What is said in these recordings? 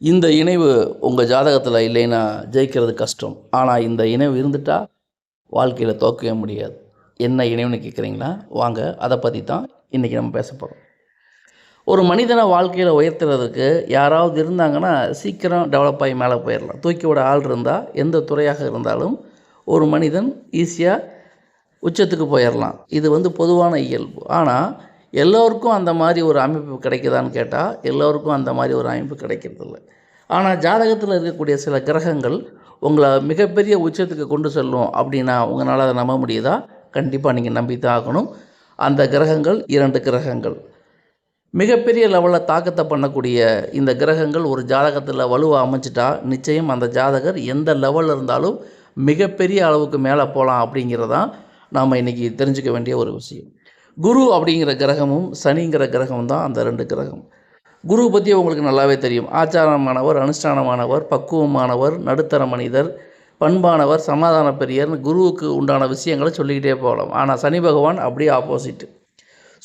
இந்த இணைவு உங்கள் ஜாதகத்தில் இல்லைன்னா ஜெயிக்கிறது கஷ்டம். ஆனால் இந்த இணைவு இருந்துட்டால் வாழ்க்கையில் தோக்கவே முடியாது. என்ன இணைவுன்னு கேட்குறீங்களா வாங்க அதை பற்றி தான் இன்றைக்கி நம்ம பேச போகிறோம் ஒரு மனிதனை வாழ்க்கையில் உயர்த்துறதுக்கு யாராவது இருந்தாங்கன்னா சீக்கிரம் டெவலப் ஆகி மேலே போயிடலாம் தூக்கி விட ஆள் இருந்தால் எந்த துறையாக இருந்தாலும் ஒரு மனிதன் ஈஸியாக உச்சத்துக்கு போயிடலாம் இது வந்து பொதுவான இயல்பு. ஆனால் எல்லோருக்கும் அந்த மாதிரி ஒரு அமைப்பு கிடைக்குதான்னு கேட்டால் எல்லோருக்கும் அந்த மாதிரி ஒரு அமைப்பு கிடைக்கிறதில்ல. ஆனால் ஜாதகத்தில் இருக்கக்கூடிய சில கிரகங்கள் உங்களை மிகப்பெரிய உச்சத்துக்கு கொண்டு செல்லும் அப்படின்னா உங்களால் அதை நம்ப முடியுதா? கண்டிப்பாக நீங்கள் நம்பி தான் ஆகணும். அந்த கிரகங்கள் இரண்டு கிரகங்கள். மிகப்பெரிய லெவலில் தாக்கத்தை பண்ணக்கூடிய இந்த கிரகங்கள் ஒரு ஜாதகத்தில் வலுவாக அமைச்சிட்டா நிச்சயம் அந்த ஜாதகர் எந்த லெவலில் இருந்தாலும் மிகப்பெரிய அளவுக்கு மேலே போகலாம் அப்படிங்கிறதான் நாம் இன்றைக்கி தெரிஞ்சுக்க வேண்டிய ஒரு விஷயம். குரு அப்படிங்கிற கிரகமும் சனிங்கிற கிரகமும் தான் அந்த ரெண்டு கிரகம். குரு பற்றி உங்களுக்கு நல்லாவே தெரியும். ஆச்சாரமானவர் அனுஷ்டானமானவர் பக்குவமானவர் நடுத்தர மனிதர் பண்பானவர் சமாதான பெரியர்னு குருவுக்கு உண்டான விஷயங்களை சொல்லிக்கிட்டே போகலாம். ஆனால் சனி பகவான் அப்படியே ஆப்போசிட்டு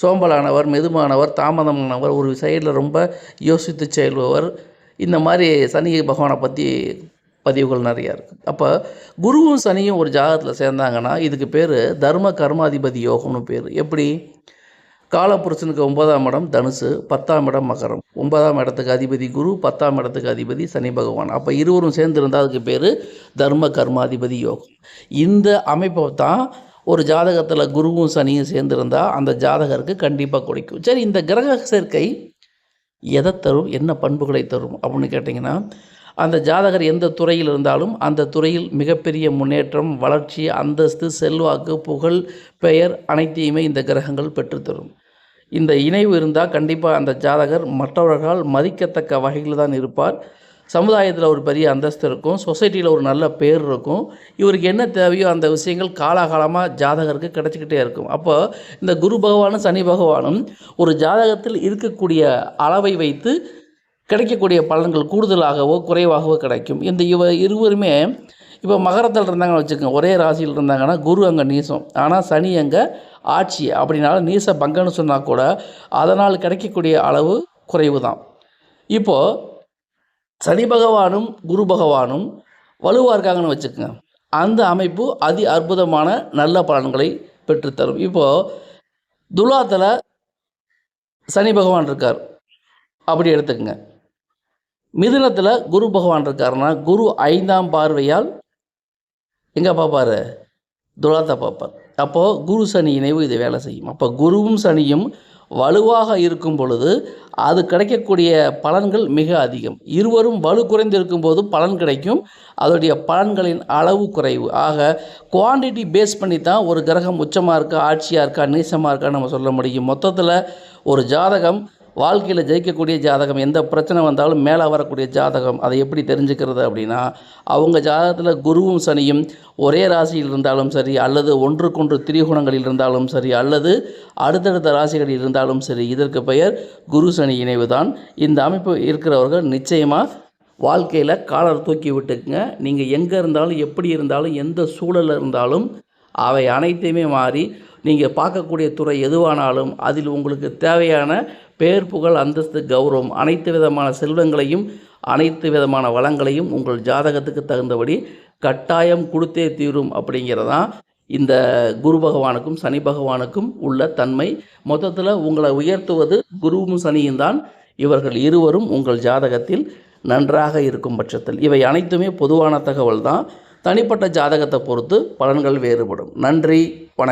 சோம்பலானவர் மெதுமானவர் தாமதமானவர் ஒரு சைடில் ரொம்ப யோசித்து செயல்பவர். இந்த மாதிரி சனி பகவானை பற்றி பதிவுகள் நிறையா இருக்குது அப்போ குருவும் சனியும் ஒரு ஜாகத்தில் சேர்ந்தாங்கன்னா இதுக்கு பேர் தர்ம கர்மாதிபதி யோகம்னு பேர். எப்படி? காலப்புருஷனுக்கு ஒன்பதாம் இடம் தனுசு பத்தாம் இடம் மகரம். ஒன்பதாம் இடத்துக்கு அதிபதி குரு பத்தாம் இடத்துக்கு அதிபதி சனி பகவான். அப்போ இருவரும் சேர்ந்துருந்தால் அதுக்கு பேர் தர்ம கர்மாதிபதி யோகம். இந்த அமைப்பை தான் ஒரு ஜாதகத்தில் குருவும் சனியும் சேர்ந்துருந்தால் அந்த ஜாதகருக்கு கண்டிப்பாக குடிக்கும். சரி இந்த கிரக சேர்க்கை எதை தரும்? என்ன பண்புகளை தரும்? அப்படின்னு கேட்டிங்கன்னா அந்த ஜாதகர் எந்த துறையில் இருந்தாலும் அந்த துறையில் மிகப்பெரிய முன்னேற்றம் வளர்ச்சி அந்தஸ்து செல்வாக்கு புகழ் பெயர் அனைத்தையுமே இந்த கிரகங்கள் பெற்றுத்தரும். இந்த இணைவு இருந்தால் கண்டிப்பாக அந்த ஜாதகர் மற்றவர்களால் மதிக்கத்தக்க வகையில் தான் இருப்பார். சமுதாயத்தில் ஒரு பெரிய அந்தஸ்து இருக்கும். சொசைட்டியில் ஒரு நல்ல பேர் இருக்கும். இவருக்கு என்ன தேவையோ அந்த விஷயங்கள் காலாகாலமாக ஜாதகருக்கு கிடச்சிக்கிட்டே இருக்கும். அப்போ இந்த குரு பகவானும் சனி பகவானும் ஒரு ஜாதகத்தில் இருக்கக்கூடிய அளவை வைத்து கிடைக்கக்கூடிய பலன்கள் கூடுதலாகவோ குறைவாகவோ கிடைக்கும். இந்த இவ இருவருமே இப்போ மகரத்தில் இருந்தாங்கன்னு வச்சுக்கோங்க ஒரே ராசியில் இருந்தாங்கன்னா குரு அங்கே நீசம். ஆனால் சனி அங்கே ஆட்சி. அப்படின்னால நீச பங்கன்னு சொன்னால் கூட அதனால் கிடைக்கக்கூடிய அளவு குறைவு தான் இப்போது சனி பகவானும் குரு பகவானும் வலுவாக இருக்காங்கன்னு வச்சுக்கோங்க. அந்த அமைப்பு அதி அற்புதமான நல்ல பலன்களை பெற்றுத்தரும். இப்போது துலாத்தில் சனி பகவான் இருக்கார். அப்படி எடுத்துக்கங்க. மிதுனத்தில் குரு பகவான் இருக்காருன்னா குரு ஐந்தாம் பார்வையால் எங்கே பார்ப்பார் துலாத்தை பார்ப்பார் அப்போது குரு சனி இணைவு இது வேலை செய்யும். அப்போ குருவும் சனியும் வலுவாக இருக்கும் பொழுது அது கிடைக்கக்கூடிய பலன்கள் மிக அதிகம். இருவரும் வலு குறைந்து இருக்கும்போது பலன் கிடைக்கும். அதோடைய பலன்களின் அளவு குறைவு. ஆக குவான்டிட்டி பேஸ் பண்ணி தான் ஒரு கிரகம் உச்சமாக இருக்கா ஆட்சியாக இருக்கா நீசமாக இருக்கா நம்ம சொல்ல முடியும். மொத்தத்தில் ஒரு ஜாதகம் வாழ்க்கையில் ஜெயிக்கக்கூடிய ஜாதகம் எந்த பிரச்சனை வந்தாலும் மேலே வரக்கூடிய ஜாதகம் அதை எப்படி தெரிஞ்சுக்கிறது அப்படின்னா அவங்க ஜாதகத்தில் குருவும் சனியும் ஒரே ராசியில் இருந்தாலும் சரி அல்லது ஒன்றுக்கொன்று திரிகுணங்களில் இருந்தாலும் சரி அல்லது அடுத்தடுத்த ராசிகளில் இருந்தாலும் சரி இதற்கு பெயர் குரு சனி இணைவு தான் இந்த அமைப்பு இருக்கிறவர்கள் நிச்சயமாக வாழ்க்கையில் காலர் தூக்கி விட்டுக்குங்க. நீங்கள் எங்கே இருந்தாலும் எப்படி இருந்தாலும் எந்த சூழலில் இருந்தாலும் அவை அனைத்தையுமே மாறி நீங்கள் பார்க்கக்கூடிய துறை எதுவானாலும் அதில் உங்களுக்கு தேவையான பேர் புகழ் அந்தஸ்து கௌரவம் அனைத்து விதமான செல்வங்களையும் அனைத்து விதமான வளங்களையும் உங்கள் ஜாதகத்துக்கு தகுந்தபடி கட்டாயம் கொடுத்தே தீரும் அப்படிங்கிறதான் இந்த குரு பகவானுக்கும் சனி பகவானுக்கும் உள்ள தன்மை. மொத்தத்தில் உங்களை உயர்த்துவது குருவும் சனியும் தான். இவர்கள் இருவரும் உங்கள் ஜாதகத்தில் நன்றாக இருக்கும் பட்சத்தில். இவை அனைத்துமே பொதுவான தகவல் தான் தனிப்பட்ட ஜாதகத்தை பொறுத்து பலன்கள் வேறுபடும். நன்றி வணக்கம்.